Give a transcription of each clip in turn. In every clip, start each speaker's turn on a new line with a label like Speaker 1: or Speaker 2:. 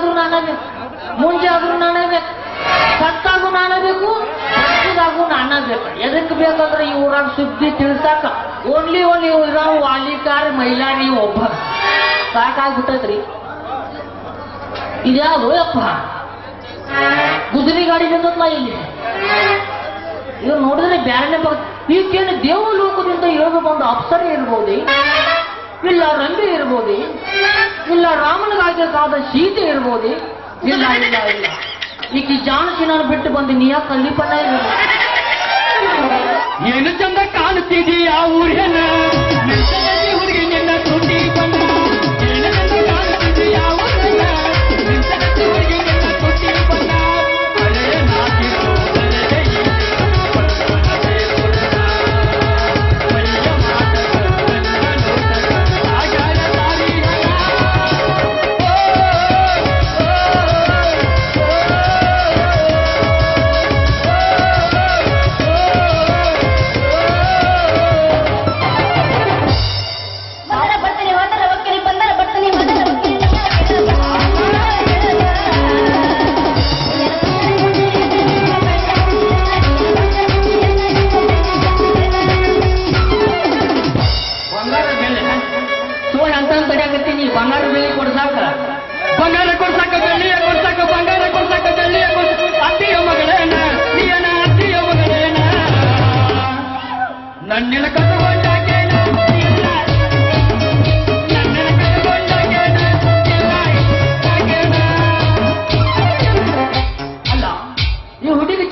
Speaker 1: ಆದ್ರೂ ನಾನೇ ಬೇಕು ಮುಂಜೆ ಆದ್ರೂ ನಾನೇ ಬೇಕು ಸತ್ತಾಗೂ ನಾನೇ ಬೇಕು ಬದುಕಿದಾಗೂ ನಾನೇ ಬೇಕು ಎದಕ್ಕೆ ಬೇಕಂದ್ರೆ ಈ ಊರಾಗ ಸುದ್ದಿ ತಿಳ್ಸಾಕ ಓನ್ಲಿ ಓನ್ಲಿ ಇರೋ ವಾಲಿಕಾರ್, ಮೈಲಾರಿ ಒಬ್ಬ ಸಾಕಾಗ್ಬಿಟ್ಟೈತ್ರಿ. ಇದ್ಯಾವುದು? ಅಪ್ಪ ಗುಜರಿ ಗಾಡಿ ಬಂದತ್ಲ ಇಲ್ಲಿ? ಇವ್ರು ನೋಡಿದ್ರೆ ಬ್ಯಾರನೇ ಬಗ್ಗೆ ಈಗೇನು ದೇವಲೋಕದಿಂದ ಇಳಿದು ಒಂದು ಅಪ್ಸರ ಇರ್ಬೋದಿ? ಇಲ್ಲ ರಂಬೆ ಇರ್ಬೋದಿ. ಇಲ್ಲ ರಾಮನಿಗಾಗಬೇಕಾದ ಸೀತೆ ಇರ್ಬೋದಿ. ಇಲ್ಲ ಇಲ್ಲ ಇಲ್ಲ. ಈಕಿ ಜಾನಕಿನ ಬಿಟ್ಟು ಬಂದು ನೀ ಯಾಕೆ ಇರ್ಬೋದು
Speaker 2: ಏನು ಚಂದ ಕಾಣುತ್ತಿದೀಯ ಊರಿನ?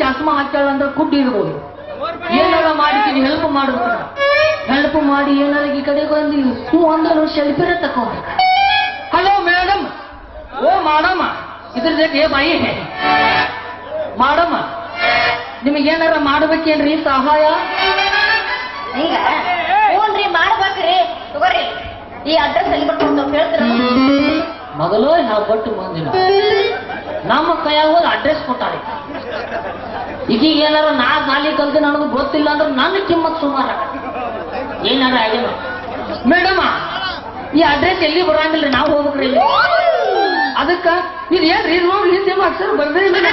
Speaker 1: ಚಸ್ಮಾ ಹಾಕ್ತಾಳ ಅಂದ್ರೆ ಕುಡ್ಡಿ ಇರ್ಬೋದು. ಏನಾರ ಮಾಡಿದ್ದೀನಿ ಹೆಲ್ಪ್ ಮಾಡ್ಬೇಕ ಹೆಲ್ಪ್ ಮಾಡಿ ಏನಾರ ಈ ಕಡೆ ಬಂದು ಹೂ ಅಂದ್ರೆ ಶೆಲ್ಪಿರ ತಕೋಬೇಕು ಹಲೋ ಮೇಡಮ್ ಓ ಮಾಡಮ್ಮ ಇದ್ರ ಜೊತೆ ಬಾಯಿ. ಮಾಡಮ್ಮ ನಿಮಗೇನಾರ ಮಾಡ್ಬೇಕೇನ್ರಿ ಸಹಾಯ?
Speaker 3: ಹಿಂಗ? ಹ್ಞೂನ್ರಿ ಮಾಡ್ಬೇಕ್ರಿ. ತಗೋರಿ. ಈ ಅಡ್ರೆಸ್ ಎಲ್ಲಿ ಅಂತ ಹೇಳ್ತೀರ
Speaker 1: ಮೊದಲು ಕೊಟ್ಟು ಮುಂದಿನ ನಮ್ಮ ಕೈಯಾಗ ಹೋಗಿ ಅಡ್ರೆಸ್ ಕೊಟ್ಟಾರೆ. ಈಗೀಗ ಏನಾರು ನಾ ನಾಲಿ ಕಲ್ತು ನನಗೆ ಗೊತ್ತಿಲ್ಲ ಅಂದ್ರೆ ನನ್ನ ಕಿಮ್ಮತ್ ಸುಮಾರ ಏನಾರ ಆಗಿಲ್ಲ ಮೇಡಮ ಈ ಅಡ್ರೆಸ್ ಎಲ್ಲಿ ಬರಂಗಿಲ್ಲ ನಾವು ಹೋಗ್ಬೇಕ್ರಿ ಅದಕ್ಕ ಇದು ಏನ್ರಿ? ಇದು ನೋಡಿ ಹಿಂದೆ ಅಕ್ಷರ ಬರ್ದೇ ಇಲ್ಲ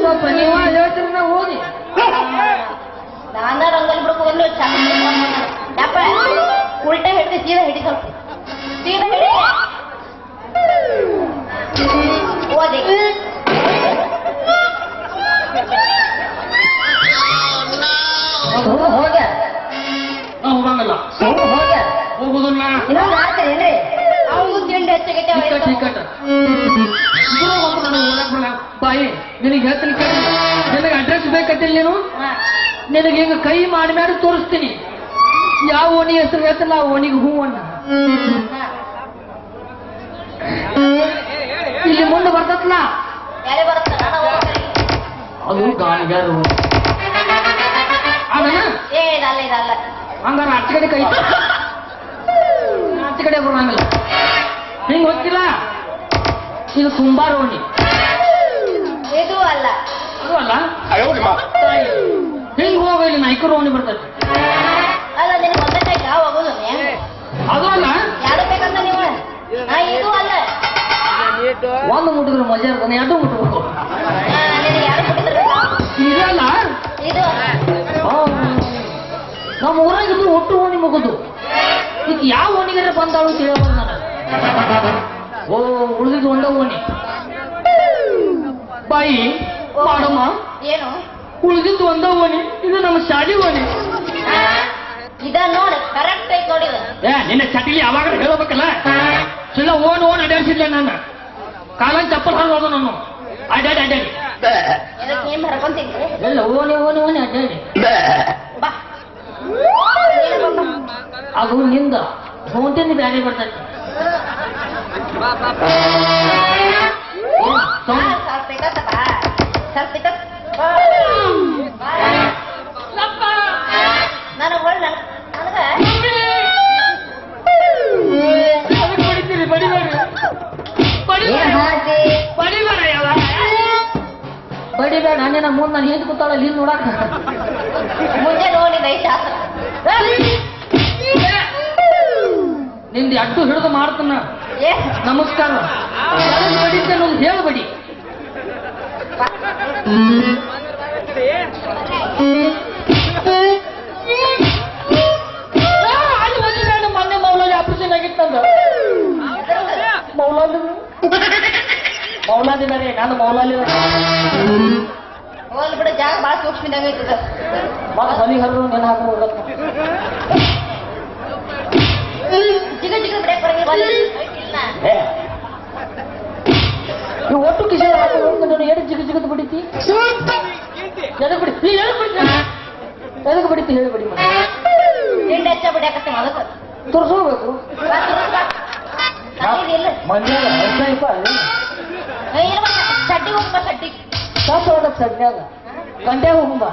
Speaker 1: ಸ್ವಲ್ಪ ನೀವು ಹೇಳ್ತೀರ ನಾವು ಹೋಗಿ
Speaker 3: ನಾನ ರಂಗೋಲಿ ಬಿಡಕ್ಕೆ ಒಂದು ಯಪ್ಪ ಉಲ್ಟಾ ಹಿಡ್ದು ಸೀದಾ ಹಿಡಿ ಸ್ವಲ್ಪ ಸೀದಾ ಹಿಡಿ ಓದಿ ಹೋಗ್ಯ
Speaker 1: ನಾವು ಹೋಗಂಗಿಲ್ಲ
Speaker 3: ಹೋಗ್ಯ
Speaker 1: ಹೋಗುದಿಲ್ಲ ನಿನಗೆ ಈಗ ಕೈ ಮಾಡಿ ಮೇಲೆ ತೋರಿಸ್ತೀನಿ. ಯಾವ ಓಣಿ ಹೆಸರು ಹೇಳ್ತಲ್ಲ ಆ ಓಣಿಗೆ ಹೂ ಅಣ್ಣ ಇಲ್ಲಿ ಮುಂದೆ ಬರ್ತತ್ಲ
Speaker 3: ಯಾರೇ ಬರುತ್ತ ನಾನು ಹೋಗ್ತೀನಿ
Speaker 1: ಅದು ಗಾಣಿಗಾರ ಹಂಗಾರ ಅಚ್ಚ ಕಡೆ ಕೈ. ಅಚ್ಚ ಕಡೆ ಬರೋಂಗಿಲ್ಲ. ಹಿಂಗ್ ಗೊತ್ತಿಲ್ಲ? ಇದು ಕುಂಬಾರ ರೋಣಿ
Speaker 3: ಇದು ಅಲ್ಲ.
Speaker 1: ಅದು ಅಲ್ಲ? ಹಿಂಗ್ ಹೋಗ ನಾಯ್ಕರು ಓಣಿ ಬರ್ತೈತಿ
Speaker 3: ಅಲ್ಲ ನಿನಗೆ ಒಂದೇ ಯಾವ ಹೋಗೋದು
Speaker 1: ಅದು ಅಲ್ಲ?
Speaker 3: ಯಾರು ಬೇಕಂತ ನೀವು? ಹಾ ಇದು ಅಲ್ಲ.
Speaker 1: ಒಂದು ಮುಟ್ಟಿದ್ರೆ ಮಜಾ ಇರ್ತಾನೆ ಎರಡು ಮುಟ್ಬೇಕು
Speaker 3: ಹಾ, ನಿನಗೆ ಯಾರು ಕೊಟ್ಟಿದ್ರು
Speaker 1: ಇದಲ್ಲ
Speaker 3: ಇದು.
Speaker 1: ನಮ್ಮ ಊರಾಗಿದ್ದು ಒಟ್ಟು ಓಣಿ ಮುಗುದು. ಈಗ ಯಾವ ಓಣಿಗಾರ ಬಂದಾಳು ತಿಳಿಯಬಾರ್ದು ನಾನು ಓ ಉಳಿದಿದ್ದು ಒಂದ ಓಣಿ. ಬಾಯಿ ಮಾಡಮ್ಮ.
Speaker 3: ಏನು?
Speaker 1: ಉಳಿದಿದ್ದು ಒಂದ ಓಣಿ ಇದು ನಮ್ಮ ಶಾಲಿ ಓಣಿ.
Speaker 3: ಇದ ನೋಡಿ ಕರೆಕ್ಟ್ ಐತ್ ನೋಡಿ ಇದು
Speaker 1: ಏ ನಿನ್ನ ಚಟಿಲಿ ಯಾವಾಗ ಹೇಳಬೇಕಲ್ಲ? ಸುಳ್ಳ ಓನ್ ಓನ್ ಅಡ್ಡಾಡ್ಸಿದ್ದೆ ನಾನು? ಕಾಲನ್ ಚಪ್ಪಲ್ ಹಾಕೋದು ನಾನು. ಅಡ್ಡಾಡಿ ಅಡ್ಡಾಡಿ
Speaker 3: ಇದಕ್ಕೆ ನೀನ್ ಹರ್ಕೊಂತಿದ್ರಿ
Speaker 1: ಎಲ್ಲ ಓಣಿ ಓಣಿ ಓಣಿ ಅಡ್ಡಾಡಿ
Speaker 3: ಬಾ.
Speaker 1: ಅದು ನಿಂದ ಫೌಂಟೇನ್ ಬ್ಯಾರೆ ಬರ್ತೈತಿ. ಏನ್
Speaker 3: ಬಾ,
Speaker 1: ಸೌಂಡ್?
Speaker 3: ಸ್ವಲ್ಪ ಸ್ವಲ್ಪ
Speaker 1: ಬಡಿಬೇಡ. ನಿನ್ನ ಮುಂದೆ ನಾನು ಹಿಂದ್ ಕೂತಾಳ ಇಲ್ಲಿ ನೋಡಾಕ.
Speaker 3: ಮುಂದೆ ನೋಡಿದ ನಿಮ್ದು ಅಡ್ಡು
Speaker 1: ಹಿಡಿದು ಮಾಡ್ತಾನ. ನಮಸ್ಕಾರ. ಬಡಿತೇನೆ ಒಂದು ಹೇಳ್ಬೇಡಿ ಮೊನ್ನೆ ಮೌಲಾಲಿ ಆಪರೇಷನ್ ಆಗಿತ್ತಂದ ಮೌಲಾಲಿ ಮೌಲಾದಿ ಬೇರೆ ನಾನು ಮೌಲಾಲಿ
Speaker 3: ಹೋಲ್ ಬಿಡ ಜಾಗ ಭಾಳ ಸೂಕ್ಷ್ಮದಾಗ ಐತದ
Speaker 1: ಮತ್ತೆ ಹೊಲಿ ಹರಿದು ನೆನ ಹಾಕೋ ಜಿಗ
Speaker 3: ಚಿಗ ಬಿಡಕ್ ಬರಂಗಿಲ್ಲ
Speaker 1: ನೀವು ಒಟ್ಟು ಕಿಶೋರ್ ನಾನು ಏನು ಜಿಗ ಜಿಗದು ಬಿಡಿತಿ? ಎದಕ್ ಬಿಡಿತಿ ಎದಕ್ ಬಿಡಿತಿ ಎದಕ್ ಬಿಡಿತಿ ಹೇಳಿಬಿಡಿ ಬಿಡಿ
Speaker 3: ತಿಂಡಿ ಹೆಚ್ಚ ಬಿಡಕತ್ತೆ ಅದಕ್ಕೆ
Speaker 1: ತೋರಿಸೋಬೇಕು
Speaker 3: ಇಲ್ಲ. ಬಾ, ಚಡ್ಡಿ ಹೋಗ್ಬಾ ಚಡ್ಡಿ
Speaker 1: ಸಾಕು ಹೊಡಕ್ ಸಡ್ನ್ಯಾಗ. ಗಂಟೆಗೆ ಹೋಗುಂಬ.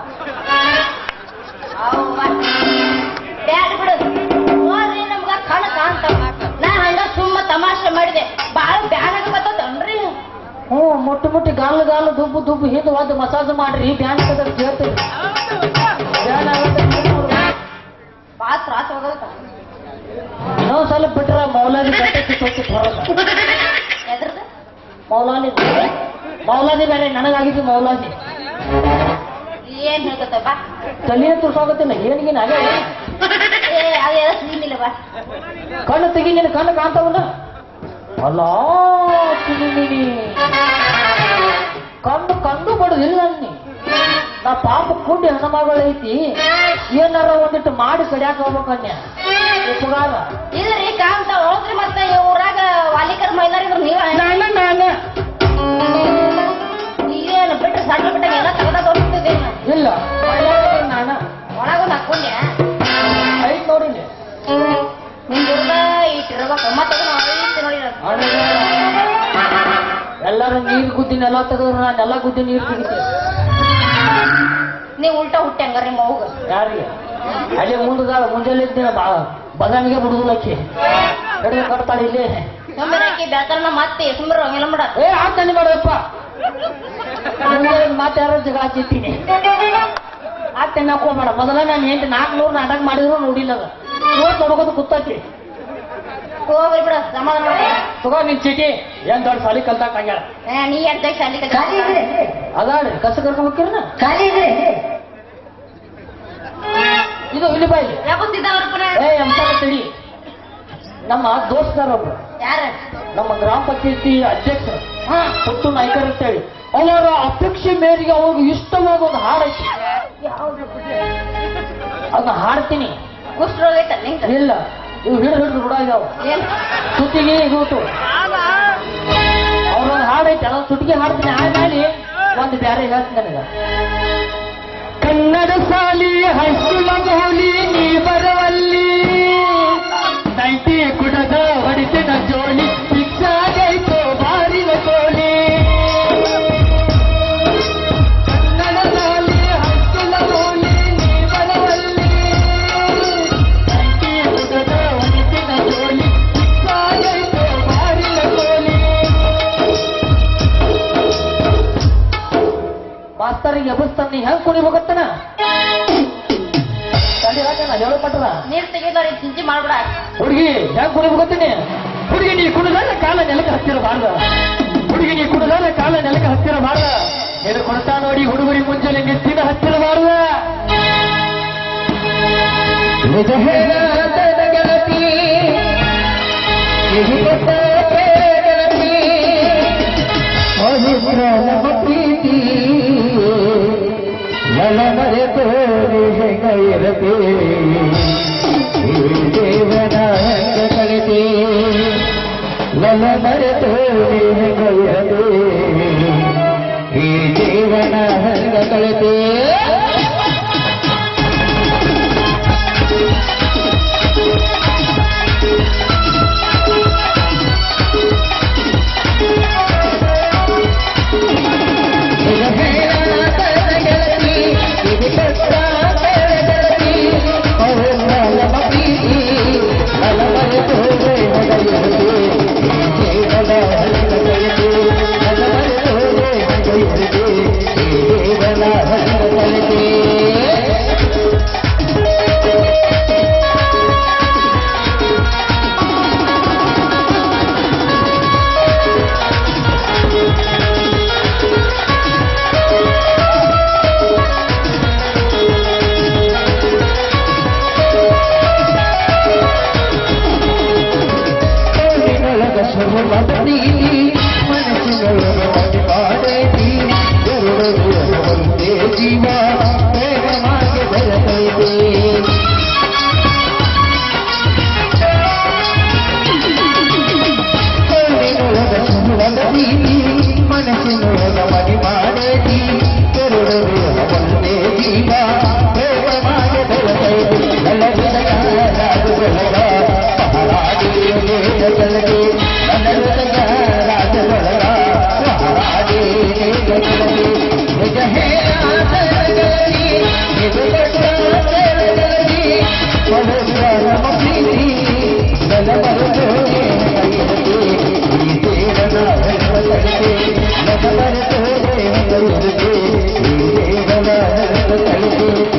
Speaker 1: ಮುಟ್ಟು ಮುಟ್ಟಿ ಗಾಲು ಗಾಲು ದುಬ್ಬು ದುಬ್ಬು ಹಿಂದೆ ಒಂದು ಮಸಾಜ್ ಮಾಡ್ರಿ ಡ್ಯಾನ್ಸ್ ಕದ ಕೇಳ್ತೀರಿ ಇನ್ನೊಂದು ಸಲ ಬಿಟ್ರ ಮೌಲಾದಿ ಬಟ್ಟೆ ಕಿತ್ತೋಗಿ ಮೌಲಾನಿ ಮೌಲಾನಿ ಬೇರೆ ನನಗಾಗಿದ್ದು ಮೌಲಾನಿ
Speaker 3: ಏನ್
Speaker 1: ತಲೆಯ ತುರ್ಸಾಗತ್ತಿಲ್ಲ ಏನಿಗೆ ಅದೇ
Speaker 3: ಏ ಅದೇನ ಸುಳಿಮಿಲ್ಲ ಬಾ.
Speaker 1: ಕಣ್ಣು ತೆಗಿ ನಿನ್ನ ಕಣ್ಣು ಕಾಣ್ತಾವಲ್ಲ? ಅಲ್ಲ ತಿರುಮಿನಿ ಕಣ್ಣು ಕಂಡು ಬಡುದಿಲ್ಲ ನೀ ನಾ ಪಾಪ ಕುಂಡಿ ಹಣಮಗಳೈತಿ. ಏನಾರ ಒಂದಿಟ್ಟು ಮಾಡಿ ಕಡಿಯಾಕ ಹೋಗ್ಬೇಕನ್ಯ. ಉಪಕಾರ.
Speaker 3: ಇಲ್ರಿ ಕಾಂತ ಹೋದ್ರಿ ಮತ್ತೆ ಈ ಊರಾಗ ವಾಲಿಕರ್ ಮೈಲಾರ ಇದ್ರ ನೀವ?
Speaker 1: ನಾನು ನಾನ
Speaker 3: ಏನು ಬಿಟ್ರೆ ಸಣ್ಣ ಬಿಟ್ಟ ಎಲ್ಲ ತೆಗೆದಾಗ ಹೋಗ್ತಿದ್ದೆ
Speaker 1: ಇಲ್ಲ. ನಾನು.
Speaker 3: ಒಳಗೊಂದು ಹಾಕೊಂಡೆ.
Speaker 1: ಐತ್
Speaker 3: ನೋಡಿ ನಿಮ್ದು ಇಟ್ಟಿರ್ಬೇಕು. ಮತ್ತೆ ನೋಡಿ
Speaker 1: ಎಲ್ಲಾರು ನೀರ್ ಗುದ್ದಿ ನೆಲ ತೆಗೆದ್ರು ನಾನು ಎಲ್ಲ ಗುದ್ದಿ ನೀರ್ ತೆಗಿತೆ
Speaker 3: ನೀವು ಉಲ್ಟಾ ಹುಟ್ಟಿ ಹಂಗಾರ ನಿಮ್ಮ ಅವ್ಗ
Speaker 1: ಯಾರಿಗೆ? ಅಲ್ಲಿ ಮುಂದ ಮುಂಜಾನೆ ಇದ್ದೇನೆ ಬದಾಮಿಗೆ ಬಿಡುದಕ್ಕೆ ಹಿಡಿದು ಕಟ್ತಾಳೆ ಇಲ್ಲಿ.
Speaker 3: ಸುಮ್ಮನೆ ಬೆಳ್ತಾರ ಮತ್ತೆ ಸುಮ್ಮನೆ ಹಂಗೆಲ್ಲ ಮಾಡ.
Speaker 1: ಏ ಆಗ್ತಾನೆ ಮಾಡಪ್ಪ. ಮತ್ತೆ ಯಾರೋ ಜಗಳ ಹಚ್ಚಿರ್ತೀನಿ. ಆಗ್ತೇನೆ ಹಾಕೋಬೇಡ ಮೊದಲ ನಾನು ಎಂಟು ನಾಲ್ಕುನೂರು ನಾಟಕ ಮಾಡಿದ್ರು ನೋಡಿಲ್ಲ ಅದು. ನೋಡ್ ನೋಡ್ಕೋದು ಕೂತೈತಿ.
Speaker 3: ಹೋಗ್ರಿ ಬಿಡ ಸಮಾಧಾನ ಮಾಡ
Speaker 1: ತಗೋ ನಿನ್ ಚೀಟಿ. ಏನ್ ದೊಡ್ಡ ಸಾಲಿ ಕಲ್ತಾಕ ಆಗ್ಯಾಳ
Speaker 3: ಏ, ನೀ ಎಂತ ಶಾಲಿ
Speaker 1: ಅದಾಳೆ ಕಸ ಕರ್ಕೊಂಡ್ ಹೋಗ್ತೀರನ? ಇದು ಇಲ್ಲಿ ಬಾಯಿ ಏ ಎಂತ ನಮ್ಮ ದೋಸ್ತರ ಒಬ್ರು.
Speaker 3: ಯಾರ?
Speaker 1: ನಮ್ಮ ಗ್ರಾಮ ಪಂಚಾಯತಿ ಅಧ್ಯಕ್ಷ.
Speaker 3: ಹಾ.
Speaker 1: ಪುಟ್ಟು ನಾಯ್ಕರ್ ಅಂತೇಳಿ. ಅವರ ಅಪೇಕ್ಷೆ ಮೇರೆಗೆ ಅವ್ರಿಗೆ ಇಷ್ಟವಾದ ಒಂದು ಹಾಡ ಐತಿ ಅದನ್ನ ಹಾಡ್ತೀನಿ.
Speaker 3: ಕುಷ್ಠರೋಗ ಐತ ನಿಂಗ
Speaker 1: ಇಲ್ಲ. ಇವು ಹಿಡಿದು ಹಿಡಿದು
Speaker 3: ಏನ್?
Speaker 1: ಸುತ್ತಿಗೆ ಇದು ಅವ್ರೊಂದು ಹಾಡೈತೆ ಅದೊಂದು ಸುಟ್ಟಿಗೆ ಹಾಡ್ತೀನಿ. ಆಮೇಲೆ ಒಂದು ಬ್ಯಾರೆ ಹೇಳ್ತೀನಿ ನನಗ. ಕನ್ನಡ ಸಾಲಿ ಹೈಸ್ಕೂಲ್ ಹೋಲಿ ಎಬಸ್ತಾನೆ ಹೆಂಗ್ ಕುಣಿಬೇಕತ್ತನ ಹಾಕಣ ಪಟ್ಟದ.
Speaker 3: ನೀರ್ ಮಾಡ್ಬಿಡ.
Speaker 1: ಹುಡುಗಿ ಹೆಂಗ್ ಕುಣಿಬೇಕತ್ತೀನಿ ಹುಡುಗಿ ನೀ ಕುಡಿದಾರ ಕಾಲ ನೆಲಕ್ಕೆ ಹತ್ತಿರಬಾರ್ದ. ಹುಡುಗಿ ನೀ ಕುಡಿದಾರ ಕಾಲ ನೆಲಕ್ಕೆ ಹತ್ತಿರಬಾರ್ದ. ಏನು ಕೊಡ್ತಾ ನೋಡಿ ಹುಡುಗರಿ ಮುಂಜಾನೆ ನೆತ್ತಿನ ಹತ್ತಿರಬಾರ್ದ. ನಿಜ ಗೆಳತಿ ಗೆಳತಿ. ನಲ ಮರೆತು ಹೆಂಗೈರತೆ ಈ ದೇವನ ಹೆಂಗ ಕಳಿತೆ ನಲ ಮರೆತು ಹೆಂಗೈರತೆ ಈ ದೇವನ ಹೆಂಗ ಕಳಿತೆ
Speaker 2: ಈ ದೇವನ